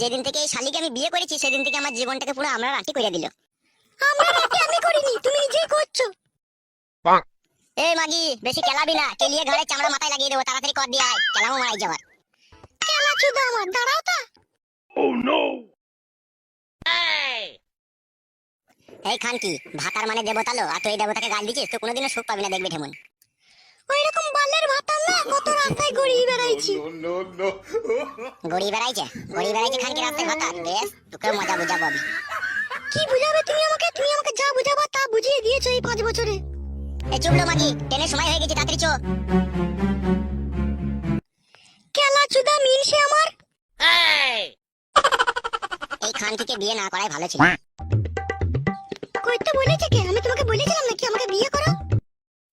যেদিন থেকে এই শালিকে আমি বিয়ে করেছি সেদিন থেকে আমার জীবনটাকে পুরো আমরা রাটি করে দিল। আমরা নাকি আমি করিনি তুমি নিজেই করছ। এই মাগি বেশি কেলাবি না কেলিয়ে ঘরে চামড়া মাথায় লাগিয়ে দেবো তাড়াতাড়ি কর দিয়ে আয় কেলামও মারাই যাবার কেলা চুদা আমার দাঁড়াও তা। এই! খান কি ভাতার মানে দেবতালো আর তুই এই দেবতাকে গাল দিছিস তো কোনোদিনও সুখ পাবি না দেখবি ঠেমন। ওই রকম বালের ভাতার না কত রাস্তায় গড়িয়ে বেড়াইছি। গড়ি বেড়াইছে? গড়ি বেড়াইছে খান কি রাস্তায় ভাতার বেশ তোকেও মজা বুঝাবো আমি। কি বুঝাবে তুমি আমাকে? তুমি আমাকে যা বুঝাবা তা বুঝিয়ে দিয়েছ এই পাঁচ বছরে। এই চুপলো মাগি ট্রেনের সময় হয়ে গেছে তাড়াতাড়ি চো। কেলা চুদা মিনসে আমার। এই! খানটিকে বিয়ে না করাই ভালো ছিল। কইতে বলেছে কে? আমি তোমাকে বলেছিলাম নাকি আমাকে বিয়ে করো?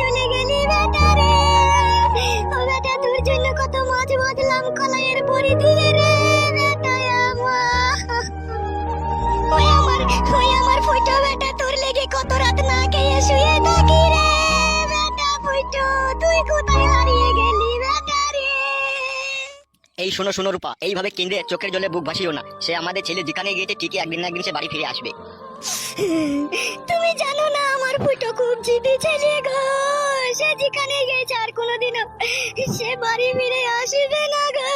চলে গেলি ও বেটা জন্য কত মাছ বাঁধলাম কলাইয়ের দিয়ে রে? এই শোনো শোনো রূপা, এইভাবে কেন্দ্রে চোখের জলে বুক ভাসিও না। সে আমাদের ছেলে যেখানে গিয়েছে ঠিকই একদিন না একদিন সে বাড়ি ফিরে আসবে। তুমি জানো না আমার ফুটো খুব জিদি ছেলে গো। সে যেখানে গেছে আর কোনোদিনও সে বাড়ি ফিরে আসবে না গো।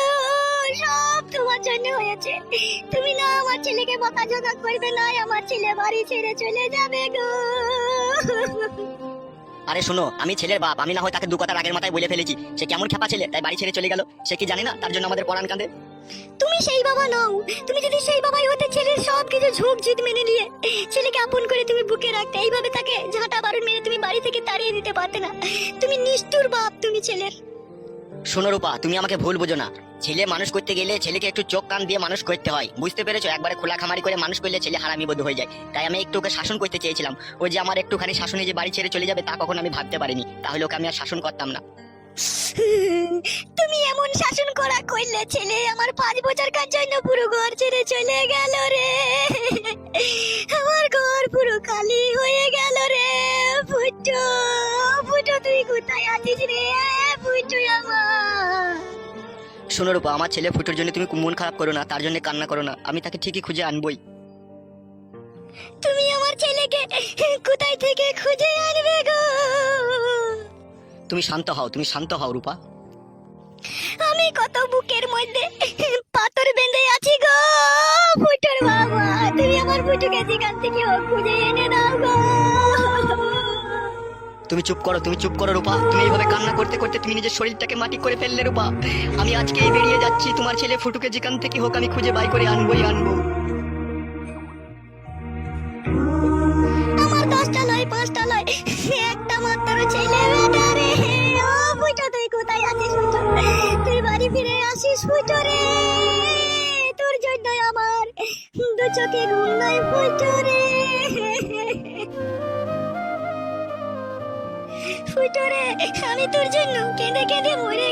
সব তোমার জন্য হয়েছে। তুমি না আমার ছেলেকে বকাঝকা করবে না আমার ছেলে বাড়ি ছেড়ে চলে যাবে গো। আরে শোনো আমি ছেলের বাপ আমি না হয় তাকে দু কথা আগের মাথায় বলে ফেলেছি। সে কেমন খেপা ছেলে তাই বাড়ি ছেড়ে চলে গেল। সে কি জানে না তার জন্য আমাদের পরাণ কাঁদে? তুমি সেই বাবা নও। তুমি যদি সেই বাবাই কিছু ঝোঁক জিত মেনে নিয়ে ছেলেকে আপন করে তুমি বুকে রাখতে এইভাবে তাকে ঝাঁটা বারুন মেরে তুমি বাড়ি থেকে তাড়িয়ে দিতে পারতে না। তুমি নিষ্ঠুর বাপ তুমি ছেলের। শোনো রূপা, তুমি আমাকে ভুল বোঝো না। ছেলে মানুষ করতে গেলে ছেলেকে একটু চোখ কান দিয়ে মানুষ করতে হয়। বুঝতে পেরেছ? একবারে খোলা খামারি করে মানুষ করলে ছেলে হারামি বোধ হয়ে যায়। তাই আমি একটু ওকে শাসন করতে চেয়েছিলাম। ওই যে আমার একটুখানি শাসনে যে বাড়ি ছেড়ে চলে যাবে তা কখন আমি ভাবতে পারিনি। তাহলে ওকে আমি আর শাসন করতাম না। তুমি এমন শাসন করা করলে ছেলে আমার পাঁচ বছর কার জন্য পুরো ঘর ছেড়ে চলে গেল রে। আমার ঘর পুরো খালি হয়ে গেল রে। ফুটো ফুটো তুই কোথায় আছিস রে? ফুটো আমার। শোনো রূপা আমার ছেলে ফুটোর জন্য তুমি মন খারাপ করো না তার জন্য কান্না করো না। আমি তাকে ঠিকই খুঁজে আনবই। তুমি আমার ছেলেকে কোথায় থেকে খুঁজে আনবে গো? তুমি শান্ত হও তুমি শান্ত হও রূপা। আমি কত বুকের মধ্যে পাথর বেঁধে আছি গো ফুটোর বাবা। তুমি আমার ফুটুকে যেখান থেকে খুঁজে এনে দাও গো। তুমি চুপ করো তুমি চুপ করো রূপা। তুমি এইভাবে কান্না করতে করতে তুমি নিজের শরীরটাকে মাটি করে ফেললে রূপা। আমি আজকেই বেরিয়ে যাচ্ছি তোমার ছেলে ফুটুকে যেখান থেকে হোক আমি খুঁজে বাই করে আনবই আনব। তোর জন্য আমার দু চোখে ঘুম নাই আমি তোর জন্য কেঁদে কেঁদে মরে